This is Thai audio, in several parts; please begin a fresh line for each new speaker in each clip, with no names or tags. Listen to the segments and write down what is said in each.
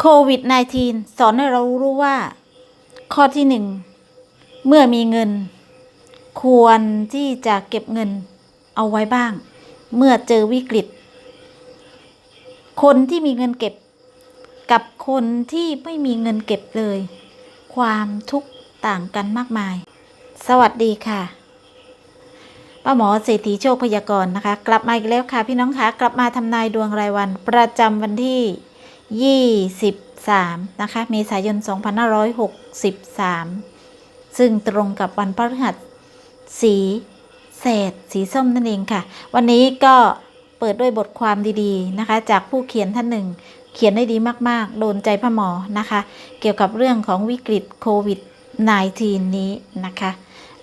โควิด -19 สอนให้เรารู้ว่า ข้อที่หนึ่งเมื่อมีเงิน ควรที่จะเก็บเงินเอาไว้บ้าง เมื่อเจอวิกฤต คนที่มีเงินเก็บ กับคนที่ไม่มีเงินเก็บเลย ความทุกข์ต่างกันมากมาย สวัสดีค่ะป้าหมอเศรษฐีโชคพยากรณ์นะคะ กลับมาอีกแล้วค่ะพี่น้องคะกลับมาทำนายดวงรายวันประจำวันที่ 23 นะคะ เมษายน 2563 ซึ่งตรงกับวันพฤหัสสีเศษสีส้มนั่นเองค่ะ วันนี้ก็เปิดด้วยบทความดีๆนะคะ จากผู้เขียนท่านหนึ่ง เขียนได้ดีมากๆ โดนใจพ่อหมอนะคะ เกี่ยวกับเรื่องของวิกฤตโควิด -19 นี้นะคะ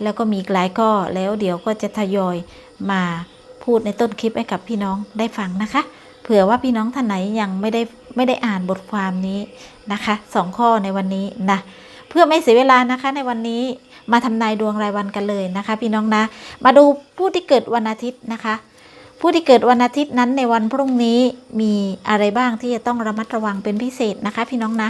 แล้วก็มีหลายข้อแล้วเดี๋ยวก็จะทยอยมาพูดในต้นคลิปให้กับพี่น้องได้ฟังนะคะ เผื่อว่าพี่น้องท่านไหนยังไม่ได้ ไม่ได้อ่านบทความนี้นะคะสองข้อในวันนี้นะเพื่อไม่เสียเวลานะคะในวันนี้มาทำนายดวงรายวันกันเลยนะคะ พี่น้องนะ มาดูผู้ที่เกิดวันอาทิตย์นะคะ ผู้ที่เกิดวันอาทิตย์นั้นในวันพรุ่งนี้มีอะไรบ้างที่จะต้องระมัดระวังเป็นพิเศษนะคะ พี่น้องนะ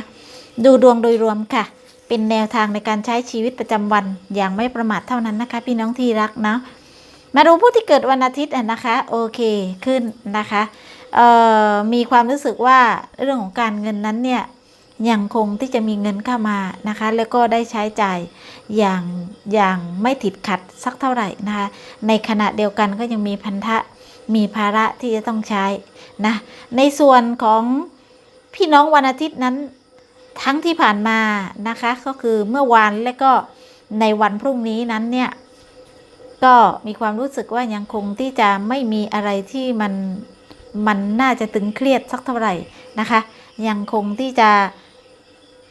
ดูดวงโดยรวมค่ะ เป็นแนวทางในการใช้ชีวิตประจำวันอย่างไม่ประมาทเท่านั้นนะคะ พี่น้องที่รักนะมาดูผู้ที่เกิดวันอาทิตย์นะคะ โอเคขึ้นนะคะ มีความรู้สึกว่าเรื่องของการเงินนั้นเนี่ยยังคงที่จะมีเงินเข้ามานะคะ แล้วก็ได้ใช้จ่ายอย่างอย่างไม่ติดขัดสักเท่าไหร่นะคะ ในขณะเดียวกันก็ยังมีพันธะมีภาระที่จะต้องใช้นะ ในส่วนของพี่น้องวันอาทิตย์นั้นทั้งที่ผ่านมานะคะ ก็คือเมื่อวานและก็ในวันพรุ่งนี้นั้นเนี่ย ก็มีความรู้สึกว่ายังคงที่จะไม่มีอะไรที่มัน มันน่าจะตึงเครียดสักเท่าไหร่นะคะ ยังคงที่จะ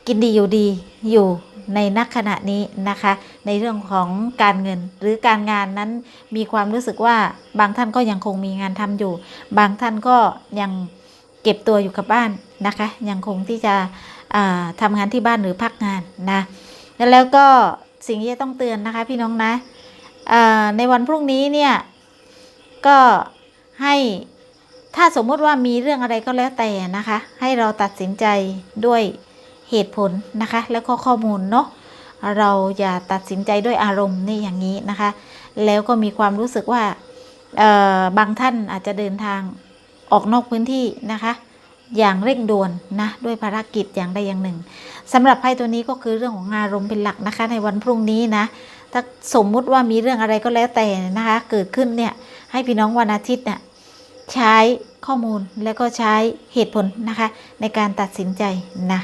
กินดีอยู่ดีอยู่ในนักขณะนี้นะคะ ในเรื่องของการเงินหรือการงานนั้นมีความรู้สึกว่าบางท่านก็ยังคงมีงานทำอยู่ บางท่านก็ยังเก็บตัวอยู่กับบ้านนะคะ ยังคงที่จะอ่าทำงานที่บ้านหรือพักงานนะแล้วก็สิ่งที่จะต้องเตือนนะคะพี่น้องนะในวันพรุ่งนี้เนี่ยก็ให้ ถ้าสมมติว่ามีเรื่องอะไรก็แล้วแต่นะคะ ให้เราตัดสินใจด้วยเหตุผลนะคะ แล้วก็ข้อมูลเนาะเราอย่าตัดสินใจด้วยอารมณ์นี่อย่างนี้นะคะ แล้วก็มีความรู้สึกว่าบางท่านอาจจะเดินทางออกนอกพื้นที่นะคะ อย่างเร่งด่วนนะด้วยภารกิจอย่างใดอย่างหนึ่งสำหรับไพ่ตัวนี้ก็คือเรื่องของอารมณ์เป็นหลักนะคะ ในวันพรุ่งนี้นะถ้าสมมุติว่ามีเรื่องอะไรก็แล้วแต่นะคะ เกิดขึ้นเนี่ยให้พี่น้องวันอาทิตย์เนี่ย ใช้ข้อมูลแล้วก็ใช้เหตุผลนะคะ ในการตัดสินใจนะ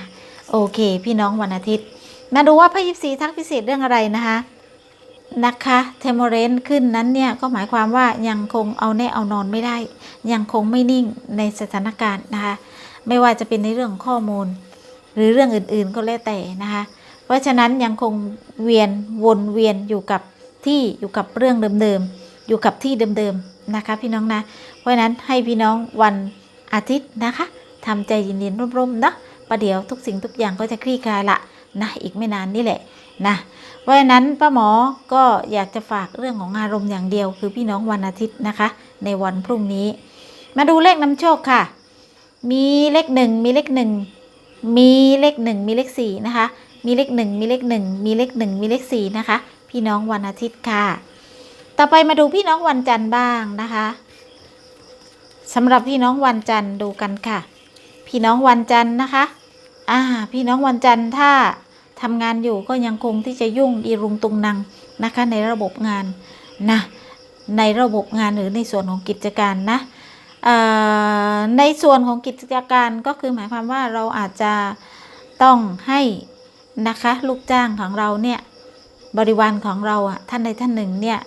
โอเค พี่น้องวันอาทิตย์ มาดูว่าไพ่ยิปซีทักพิเศษเรื่องอะไรนะคะนะคะเทมโมเรนขึ้นนั้นเนี่ยก็หมายความว่ายังคงเอาแน่เอานอนไม่ได้ ยังคงไม่นิ่งในสถานการณ์นะคะ ไม่ว่าจะเป็นในเรื่องข้อมูล หรือเรื่องอื่นๆก็แล้วแต่นะคะ เพราะฉะนั้นยังคงเวียนวนเวียนอยู่กับที่อยู่กับเรื่องเดิมๆอยู่กับที่เดิมๆ นะคะพี่น้องนะ เพราะฉะนั้นให้พี่น้องวันอาทิตย์นะคะทำใจเย็นๆร่มๆนะประเดี๋ยวทุกสิ่งทุกอย่างก็จะคลี่คลายละนะอีกไม่นานนี่แหละนะเพราะฉะนั้นป้าหมอก็อยากจะฝากเรื่องของอารมณ์อย่างเดียว คือพี่น้องวันอาทิตย์นะคะ ในวันพรุ่งนี้ มาดูเลขนำโชคค่ะ มีเลขหนึ่งมีเลขหนึ่งมีเลขหนึ่งมีเลขสี่นะคะ มีเลขหนึ่งมีเลขหนึ่งมีเลขหนึ่งมีเลขสี่นะคะ พี่น้องวันอาทิตย์ค่ะ ต่อไปมาดูพี่น้องวันจันทร์บ้างนะคะสำหรับพี่น้องวันจันทร์ดูกันค่ะ พี่น้องวันจันทร์นะคะ อ่า พี่น้องวันจันทร์ถ้าทำงานอยู่ก็ยังคงที่จะยุ่งอีรุงตุงนังนะคะ ในระบบงานนะในระบบงานหรือในส่วนของกิจการนะในส่วนของกิจการก็คือหมายความว่าเราอาจจะต้องให้นะคะลูกจ้างของเราเนี่ยบริวารของเราอะท่านใดท่านหนึ่งเนี่ย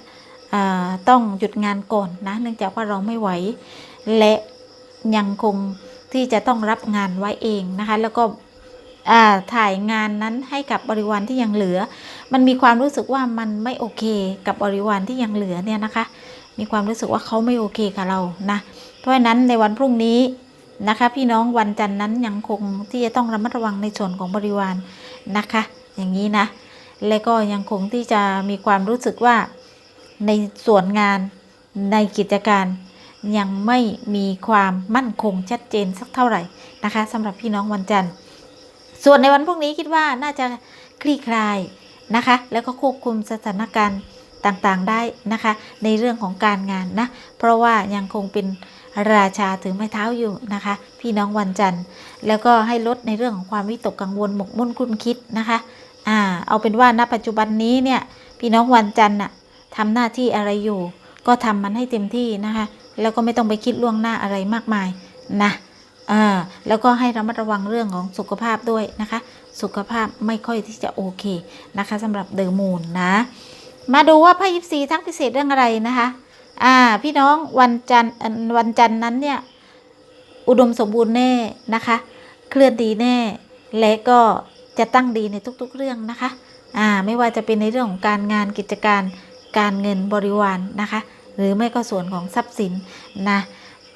ต้องหยุดงานก่อนนะเนื่องจากว่าเราไม่ไหว และยังคงที่จะต้องรับงานไว้เองนะคะแล้วก็ถ่ายงานนั้นให้กับบริวารที่ยังเหลือ มันมีความรู้สึกว่ามันไม่โอเคกับบริวารที่ยังเหลือเนี่ยนะคะ มีความรู้สึกว่าเขาไม่โอเคกับเรานะเพราะฉะนั้นในวันพรุ่งนี้นะคะพี่น้องวันจันทร์นั้นยังคงที่จะต้องระมัดระวังในส่วนของบริวารนะคะ อย่างนี้นะ และก็ยังคงที่จะมีความรู้สึกว่า ในส่วนงานในกิจการยังไม่มีความมั่นคงชัดเจนสักเท่าไหร่นะคะสำหรับพี่น้องวันจันทร์ ส่วนในวันพรุ่งนี้คิดว่าน่าจะคลี่คลายนะคะ แล้วก็ควบคุมสถานการณ์ต่างๆได้นะคะ ในเรื่องของการงานนะ เพราะว่ายังคงเป็นราชาถือไม้เท้าอยู่นะคะ พี่น้องวันจันทร์ แล้วก็ให้ลดในเรื่องของความวิตกกังวลหมกมุ่นคุ้นคิดนะคะอ่าเอาเป็นว่าณปัจจุบันนี้เนี่ยพี่น้องวันจันทร์น่ะ ทำหน้าที่อะไรอยู่ ก็ทำมันให้เต็มที่นะคะ แล้วก็ไม่ต้องไปคิดล่วงหน้าอะไรมากมายนะอ่าแล้วก็ให้ระมัดระวังเรื่องของสุขภาพด้วยนะคะ สุขภาพไม่ค่อยที่จะโอเคนะคะสำหรับเดอะมูนนะ มาดูว่าไพ่ยิปซีทั้งพิเศษเรื่องอะไรนะคะอ่าพี่น้องวันจันทร์วันจันทร์นั้นเนี่ยอุดมสมบูรณ์แน่นะคะ เคลื่อนดีแน่ และก็จะตั้งดีในทุกๆเรื่องนะคะอ่าไม่ว่าจะเป็นในเรื่องของการงานกิจการ การเงินบริวารนะคะ หรือไม่ก็ส่วนของทรัพย์สินนะ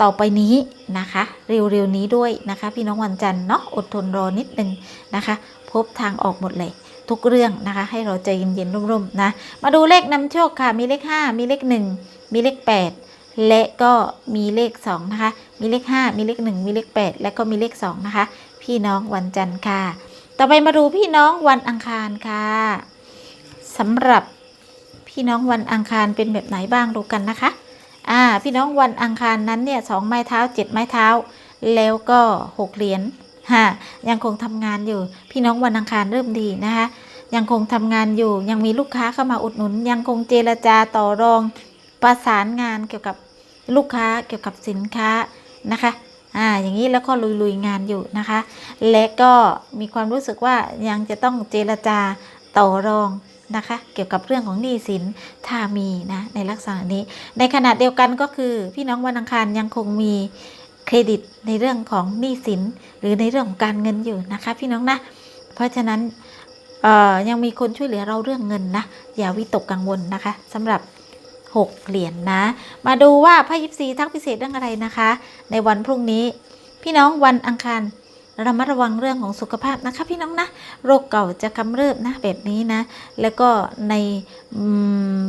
ต่อไปนี้นะคะ เร็วๆนี้ด้วยนะคะ พี่น้องวันจันทร์เนาะอดทนรอนิดนึงนะคะ พบทางออกหมดเลย ทุกเรื่องนะคะ ให้เราใจเย็นๆร่มๆนะมาดูเลขนำโชคค่ะ มีเลข 5 มีเลข 1 มีเลข 8 และก็มีเลข 2 นะคะ มีเลข 5 มีเลข 1 มีเลข 8 และก็มีเลข 2 นะคะ พี่น้องวันจันทร์ค่ะ ต่อไปมาดูพี่น้องวันอังคารค่ะสำหรับ พี่น้องวันอังคารเป็นแบบไหนบ้างดูกันนะคะ อ่า พี่น้องวันอังคารนั้นเนี่ยสองไม้เท้าเจ็ดไม้เท้า แล้วก็หกเหรียญฮะยังคงทำงานอยู่ พี่น้องวันอังคารเริ่มดีนะคะ ยังคงทำงานอยู่ ยังมีลูกค้าเข้ามาอุดหนุน ยังคงเจรจาต่อรอง ประสานงานเกี่ยวกับลูกค้าเกี่ยวกับสินค้านะคะอ่าอย่างนี้แล้วก็ลุยๆงานอยู่นะคะ และก็มีความรู้สึกว่ายังจะต้องเจรจาต่อรอง นะคะ เกี่ยวกับเรื่องของหนี้สินถ้ามีนะในลักษณะนี้ ในขณะเดียวกันก็คือ พี่น้องวันอังคารยังคงมีเครดิตในเรื่องของหนี้สินหรือในเรื่องของการเงินอยู่นะคะ พี่น้องนะ เพราะฉะนั้นยังมีคนช่วยเหลือเราเรื่องเงินนะอย่าวิตกกังวลนะคะสำหรับ 6 เหรียญนนะ มาดูว่าไพ่ยิปซีทักพิเศษเรื่องอะไรนะคะ ในวันพรุ่งนี้ พี่น้องวันอังคาร ระมัดระวังเรื่องของสุขภาพนะคะพี่น้องนะ โรคเก่าจะกำเริบนะแบบนี้นะ แล้วก็ใน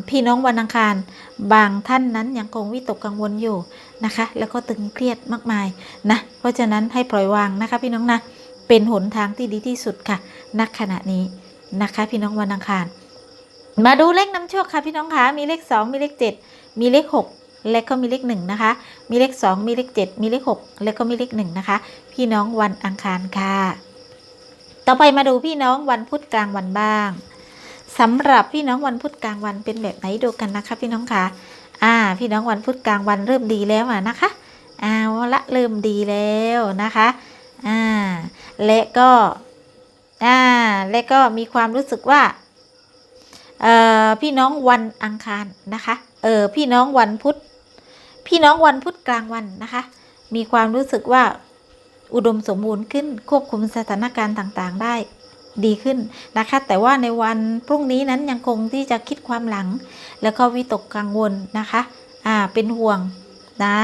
พี่น้องวันอังคาร บางท่านนั้นยังคงวิตกกังวลอยู่นะคะ แล้วก็ตึงเครียดมากมายนะ เพราะฉะนั้นให้ปล่อยวางนะคะพี่น้องนะ เป็นหนทางที่ดีที่สุดค่ะณขณะนี้นะคะ พี่น้องวันอังคาร มาดูเลขนำโชคค่ะพี่น้องคะมีเลข 2 มีเลข 7 มีเลข 6 และก็มีเลข1นะคะ มีเลข2มีเลข7มีเลข6และก็มีเลข1นะคะ พี่น้องวันอังคารค่ะ ต่อไปมาดูพี่น้องวันพุธกลางวันบ้างสำหรับพี่น้องวันพุธกลางวันเป็นแบบไหนดูกันนะคะ พี่น้องคะอ่า พี่น้องวันพุธกลางวันเริ่มดีแล้วอะนะคะเอาละเริ่มดีแล้วนะคะ อ่า และก็ อ่า และก็มีความรู้สึกว่า เอ่อ พี่น้องวันอังคารนะคะ เออพี่น้องวันพุธพี่น้องวันพุธกลางวันนะคะ มีความรู้สึกว่าอุดมสมบูรณ์ขึ้นควบคุมสถานการณ์ต่างๆได้ดีขึ้นนะคะ แต่ว่าในวันพรุ่งนี้นั้นยังคงที่จะคิดความหลัง แล้วก็วิตกกังวลนะคะอ่าเป็นห่วงนะ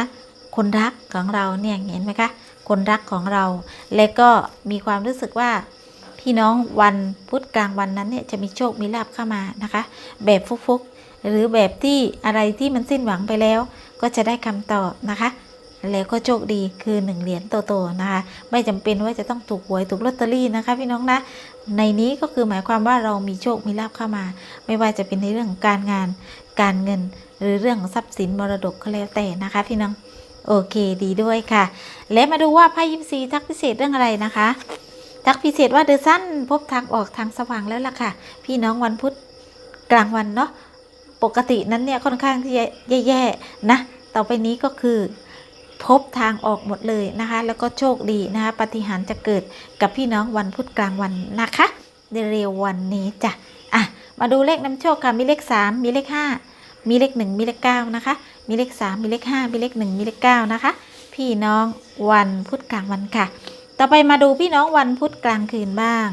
คนรักของเราเนี่ยเห็นไหมคะคนรักของเรา และก็มีความรู้สึกว่าพี่น้องวันพุธกลางวันนั้นเนี่ยจะมีโชคมีลาบเข้ามานะคะ แบบฟุกๆ หรือแบบที่อะไรที่มันสิ้นหวังไปแล้ว ก็จะได้คำตอบนะคะแล้วก็โชคดีคือหนึ่งเหรียญโตๆนะคะ ไม่จำเป็นว่าจะต้องถูกหวยถูกลอตเตอรี่นะคะ พี่น้องนะ ในนี้ก็คือหมายความว่าเรามีโชคมีลาบเข้ามา ไม่ว่าจะเป็นในเรื่องการงาน การเงิน หรือเรื่องของทรัพย์สินมรดกก็แล้วแต่นะคะ พี่น้องโอเคดีด้วยค่ะ และมาดูว่าไพ่ยิปซีทักพิเศษเรื่องอะไรนะคะทักพิเศษว่าเดอะซันพบทางออกทางสว่างแล้วล่ะค่ะ พี่น้องวันพุธกลางวันเนาะ ปกตินั้นเนี่ยค่อนข้างที่จะแย่ๆนะต่อไปนี้ก็คือพบทางออกหมดเลยนะคะ แล้วก็โชคดีนะคะปฏิหารจะเกิดกับพี่น้องวันพุธกลางวันนะคะในเร็ววันนี้จ้ะอะมาดูเลขนำโชคค่ะมีเลข 3 มีเลข 5 มีเลข 1 มีเลข9นะคะ มีเลข 3 มีเลข 5 มีเลข 1 มีเลข9นะคะ พี่น้องวันพุธกลางวันค่ะ ต่อไปมาดูพี่น้องวันพุธกลางคืนบ้าง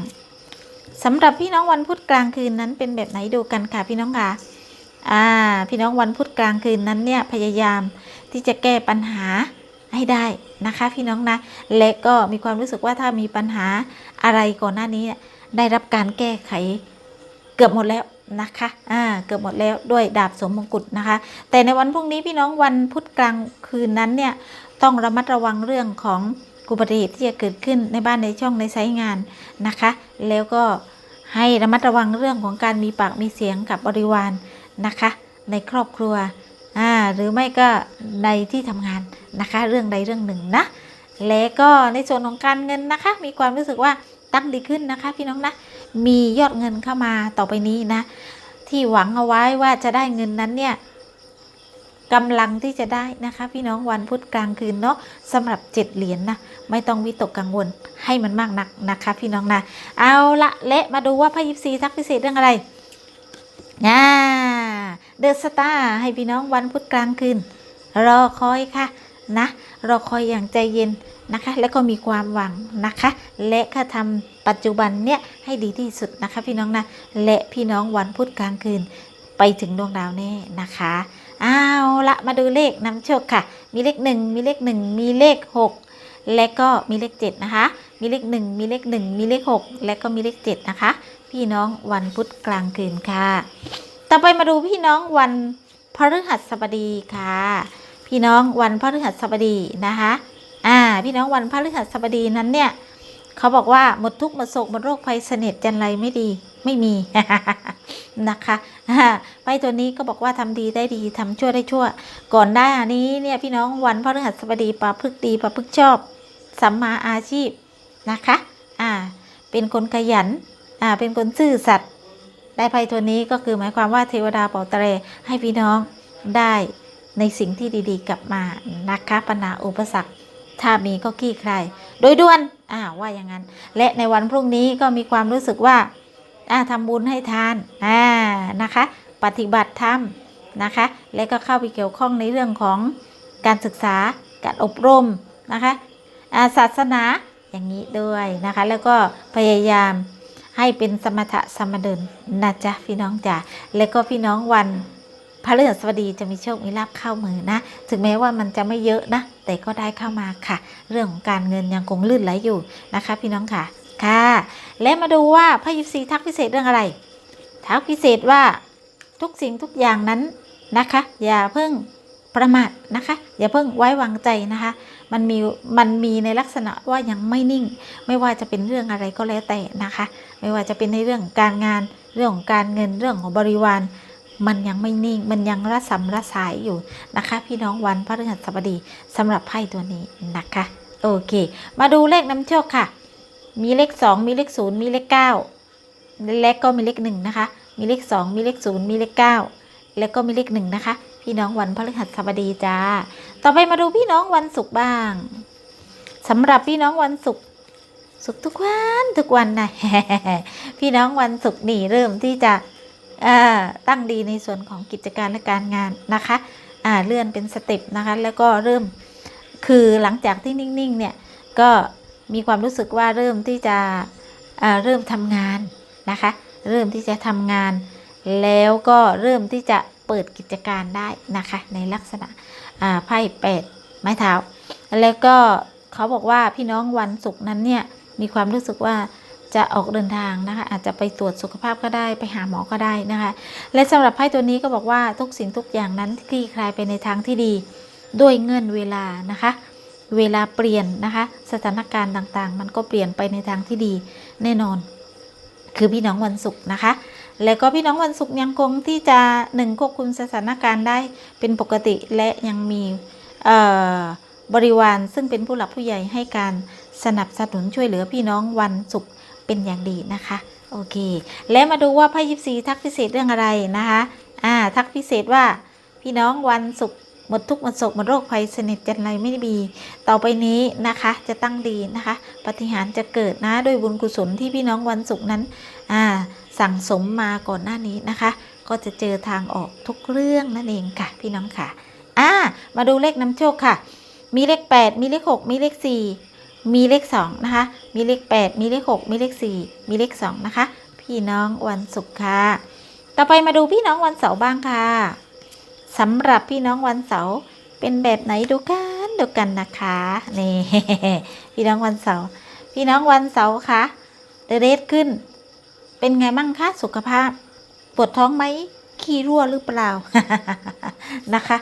สำหรับพี่น้องวันพุธกลางคืนนั้นเป็นแบบไหนดูกันค่ะพี่น้องค่ะ อ่า พี่น้องวันพุธกลางคืนนั้นเนี่ยพยายามที่จะแก้ปัญหาให้ได้นะคะพี่น้องนะ และก็มีความรู้สึกว่าถ้ามีปัญหาอะไรก่อนหน้านี้ได้รับการแก้ไขเกือบหมดแล้วนะคะ อ่า เกือบหมดแล้วด้วยดาบสมมงกุฎนะคะ แต่ในวันพรุ่งนี้พี่น้องวันพุธกลางคืนนั้นเนี่ยต้องระมัดระวังเรื่องของอุบัติเหตุที่จะเกิดขึ้นในบ้านในช่องในไซต์งานนะคะ แล้วก็ให้ระมัดระวังเรื่องของการมีปากมีเสียงกับบริวาร นะคะ ในครอบครัวอ่าหรือไม่ก็ในที่ทำงานนะคะ เรื่องใดเรื่องหนึ่งนะและก็ในส่วนของการเงินนะคะ มีความรู้สึกว่าตั้งดีขึ้นนะคะ พี่น้องนะมียอดเงินเข้ามาต่อไปนี้นะ ที่หวังเอาไว้ว่าจะได้เงินนั้นเนี่ยกำลังที่จะได้นะคะ พี่น้องวันพุธกลางคืนเนาะสำหรับเจ็ดเหรียญนนะไม่ต้องวิตกกังวลให้มันมากนักนะคะ พี่น้องนะเอาละและมาดูว่าพระยิปซีทักพิเศษเรื่องอะไรอ่า เดอะสตาร์ให้พี่น้องวันพุธกลางคืน รอคอยค่ะนะ รอคอยอย่างใจเย็นนะคะ แล้วก็มีความหวังนะคะ และก็ทำปัจจุบันเนี่ยให้ดีที่สุดนะคะ พี่น้องนะและพี่น้องวันพุธกลางคืน ไปถึงดวงดาวแน่นะคะเอาละมาดูเลขนำโชคค่ะ มีเลขหนึ่งมีเลขหนึ่งมีเลขหกและก็มีเลขเจ็ดนะคะ มีเลขหนึ่งมีเลขหนึ่งมีเลขหกและก็มีเลขเจ็ดนะคะ พี่น้องวันพุธกลางคืนค่ะ ต่อไปมาดูพี่น้องวันพฤหัสบดีค่ะ พี่น้องวันพฤหัสบดีนะคะอ่าพี่น้องวันพฤหัสบดีนั้นเนี่ยเขาบอกว่าหมดทุกข์หมดโศกหมดโรคภัยเสน็จจันไรไม่ดีไม่มีนะคะอ่าไปตัวนี้ก็บอกว่าทำดีได้ดีทำชั่วได้ชั่ว ก่อนหน้านี้เนี่ยพี่น้องวันพฤหัสบดีประพฤกดีประพฤกชอบสัมมาอาชีพนะคะ อ่า เป็นคนขยัน อ่า เป็นคนซื่อสัตย์ ได้ไพ่ตัวนี้ก็คือหมายความว่าเทวดาเป่าเตรให้พี่น้องได้ในสิ่งที่ดีๆ กลับมานะคะปัญหาอุปสรรคถ้ามีก็ขี้ใคร โดยด่วนอ่าว่าอย่างนั้น และในวันพรุ่งนี้ก็มีความรู้สึกว่าอ่าทำบุญให้ทานอ่านะคะ ปฏิบัติธรรมนะคะ และก็เข้าไปเกี่ยวข้องในเรื่องของการศึกษาการอบรมนะคะศาสนาอย่างนี้ด้วยนะคะ แล้วก็พยายาม ให้เป็นสมถะสมเดินนะจ๊ะพี่น้องจ๋าแล้วก็พี่น้องวันพระฤหัสบดีจะมีโชคมีลาภเข้ามือนะ ถึงแม้ว่ามันจะไม่เยอะนะ แต่ก็ได้เข้ามาค่ะ เรื่องของการเงินยังคงลื่นไหลอยู่นะคะ พี่น้องค่ะ ค่ะ และมาดูว่าพระยิปซีทักพิเศษเรื่องอะไร ทักพิเศษว่าทุกสิ่งทุกอย่างนั้นนะคะ อย่าเพิ่งประมาทนะคะ อย่าเพิ่งไว้วางใจนะคะ มันมีมันมีในลักษณะว่ายังไม่นิ่ง ไม่ว่าจะเป็นเรื่องอะไรก็แล้วแต่นะคะ ไม่ว่าจะเป็นในเรื่องการงานเรื่องของการเงินเรื่องของบริวาร มันยังไม่นิ่ง มันยังระสำระสายอยู่นะคะ พี่น้องวันพฤหัสบดีสำหรับไพ่ตัวนี้นะคะ โอเค มาดูเลขนำโชคค่ะ มีเลขสองมีเลขศูนย์มีเลขเก้าและก็มีเลขหนึ่งนะคะ มีเลขสองมีเลขศูนย์มีเลขเก้าแล้วก็มีเลขหนึ่งนะคะ พี่น้องวันพฤหัสบดีจ้า ต่อไปมาดูพี่น้องวันศุกร์บ้างสำหรับพี่น้องวันศุกร์ศุกร์ทุกวันทุกวันนะพี่น้องวันศุกร์นี่เริ่มที่จะตั้งดีในส่วนของกิจการและการงานนะคะอ่าเลื่อนเป็นสเต็ปนะคะแล้วก็เริ่มคือหลังจากที่นิ่งๆเนี่ยก็มีความรู้สึกว่าเริ่มที่จะอ่าเริ่มทำงานนะคะ เริ่มที่จะทำงาน แล้วก็เริ่มที่จะ เปิดกิจการได้นะคะ ในลักษณะอ่าไพ่แปดไม้เท้า แล้วก็เขาบอกว่าพี่น้องวันศุกร์นั้นเนี่ยมีความรู้สึกว่าจะออกเดินทางนะคะ อาจจะไปตรวจสุขภาพก็ได้ไปหาหมอก็ได้นะคะ และสำหรับไพ่ตัวนี้ก็บอกว่าทุกสิ่งทุกอย่างนั้นคลี่คลายไปในทางที่ดีด้วยเงื่อนเวลานะคะ เวลาเปลี่ยนนะคะ สถานการณ์ต่างๆ มันก็เปลี่ยนไปในทางที่ดีแน่นอน คือพี่น้องวันศุกร์นะคะ แล้วก็พี่น้องวันศุกร์ยังคงที่จะหนึ่งควบคุมสถานการณ์ได้เป็นปกติและยังมีบริวารซึ่งเป็นผู้หลักผู้ใหญ่ให้การสนับสนุนช่วยเหลือพี่น้องวันศุกร์เป็นอย่างดีนะคะ โอเค และมาดูว่าไพ่ยิปซีทักพิเศษเรื่องอะไรนะคะอ่าทักพิเศษว่าพี่น้องวันศุกร์หมดทุกข์หมดโศกหมดโรคภัยสนิทจันไรไม่มีต่อไปนี้นะคะจะตั้งดีนะคะ ปฏิหารจะเกิดนะด้วยบุญกุศลที่พี่น้องวันศุกร์นั้น อ่า สั่งสมมาก่อนหน้านี้นะคะ ก็จะเจอทางออกทุกเรื่องนั่นเองค่ะ พี่น้องค่ะอ่ามาดูเลขนำโชคค่ะ มีเลข 8 มีเลข 6 มีเลข 4 มีเลข 2 นะคะ มีเลข 8 มีเลข 6 มีเลข 4 มีเลข 2 นะคะ พี่น้องวันศุกร์ค่ะ ต่อไปมาดูพี่น้องวันเสาร์บ้างค่ะสำหรับพี่น้องวันเสาร์เป็นแบบไหนดูกันดูกันนะคะนี่พี่น้องวันเสาร์พี่น้องวันเสาร์คะเดเรสขึ้น เป็นไงมั่งคะสุขภาพ ปวดท้องไหมขี้รั่วหรือเปล่านะคะ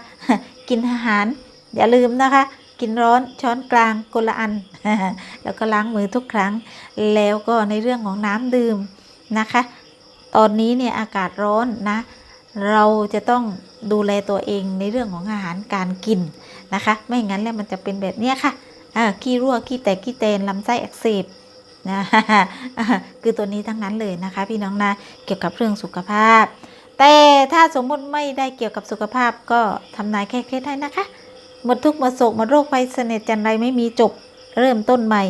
กินอาหาร อย่าลืมนะคะ กินร้อนช้อนกลางคนละอัน แล้วก็ล้างมือทุกครั้ง แล้วก็ในเรื่องของน้ำดื่มนะคะ ตอนนี้เนี่ยอากาศร้อนนะ เราจะต้องดูแลตัวเองในเรื่องของอาหารการกินนะคะ ไม่งั้นแล้วมันจะเป็นแบบนี้ค่ะขี้รั่วขี้แตกขี้เตนลำไส้อักเสบ นะคือตัวนี้ทั้งนั้นเลยนะคะ พี่น้องนะเกี่ยวกับเรื่องสุขภาพ แต่ถ้าสมมุติไม่ได้เกี่ยวกับสุขภาพก็ทำนายแค่เคล็ดให้นะคะหมดทุกข์หมดโศกหมดโรคภัยเสน่ห์จันไรไม่มีจบเริ่มต้นใหม่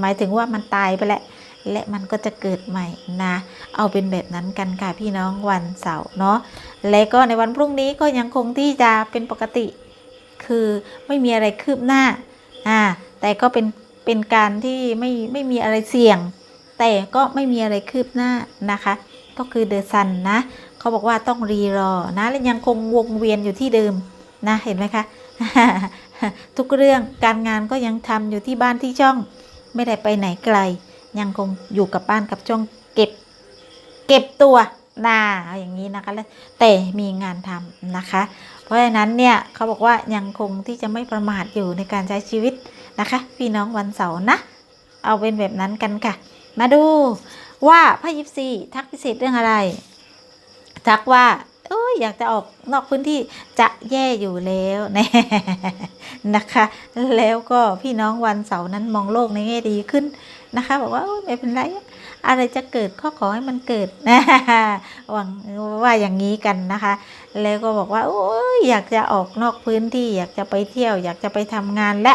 หมายถึงว่ามันตายไปแล้วและมันก็จะเกิดใหม่นะ เอาเป็นแบบนั้นกันค่ะพี่น้องวันเสาร์เนาะและก็ในวันพรุ่งนี้ก็ยังคงที่จะเป็นปกติ คือไม่มีอะไรคืบหน้าอ่าแต่ก็เป็น เป็นการที่ไม่ไม่มีอะไรเสี่ยง แต่ก็ไม่มีอะไรคืบหน้านะคะ ก็คือเดอะซันนะเขาบอกว่าต้องรีรอนะและยังคงวงเวียนอยู่ที่เดิมนะเห็นไหมคะทุกเรื่องการงานก็ยังทำอยู่ที่บ้านที่ช่อง ไม่ได้ไปไหนไกล ยังคงอยู่กับบ้านกับช่องเก็บ เก็บตัวนาอาอย่างนี้นะคะแล้วแต่มีงานทำนะคะ เพราะฉะนั้นเนี่ยเขาบอกว่ายังคงที่จะไม่ประมาทอยู่ในการใช้ชีวิต นะคะ พี่น้องวันเสาร์นะ เอาเป็นแบบนั้นกันค่ะ มาดูว่าพระยิปซีทักพิเศษเรื่องอะไร ทักว่าเอ้ยอยากจะออกนอกพื้นที่จะแย่อยู่แล้วน่นะคะ แล้วก็พี่น้องวันเสาร์นั้นมองโลกในแง่ดีขึ้นนะคะ บอกว่าโอ้ยไม่เป็นไรอะไรจะเกิดก็ขอให้มันเกิดนะหวังว่าอย่างนี้กันนะคะ แล้วก็บอกว่าโอ้ยอยากจะออกนอกพื้นที่ อยากจะไปเที่ยว อยากจะไปทำงานและ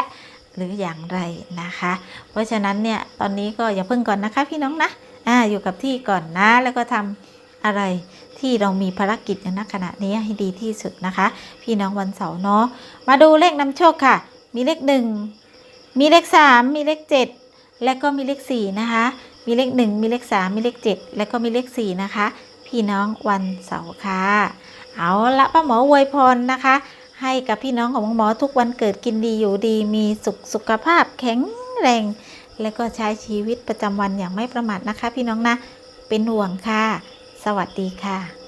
หรืออย่างไรนะคะ เพราะฉะนั้นเนี่ยตอนนี้ก็อย่าเพิ่งก่อนนะคะพี่น้องนะอ่าอยู่กับที่ก่อนนะแล้วก็ทำอะไรที่เรามีภารกิจในขณะนี้ให้ดีที่สุดนะคะ พี่น้องวันเสาร์เนาะมาดูเลขนำโชคค่ะ มีเลขหนึ่งมีเลขสามมีเลขเจ็ดและก็มีเลขสี่นะคะ มีเลขหนึ่งมีเลขสามมีเลขเจ็ดและก็มีเลขสี่นะคะ พี่น้องวันเสาร์ค่ะเอาละป้าหมออวยพรนะคะ ให้กับพี่น้องของหมอทุกวันเกิดกินดีอยู่ดี มีสุขสุขภาพแข็งแรง และก็ใช้ชีวิตประจำวันอย่างไม่ประมาทนะคะ พี่น้องนะ เป็นห่วงค่ะ สวัสดีค่ะ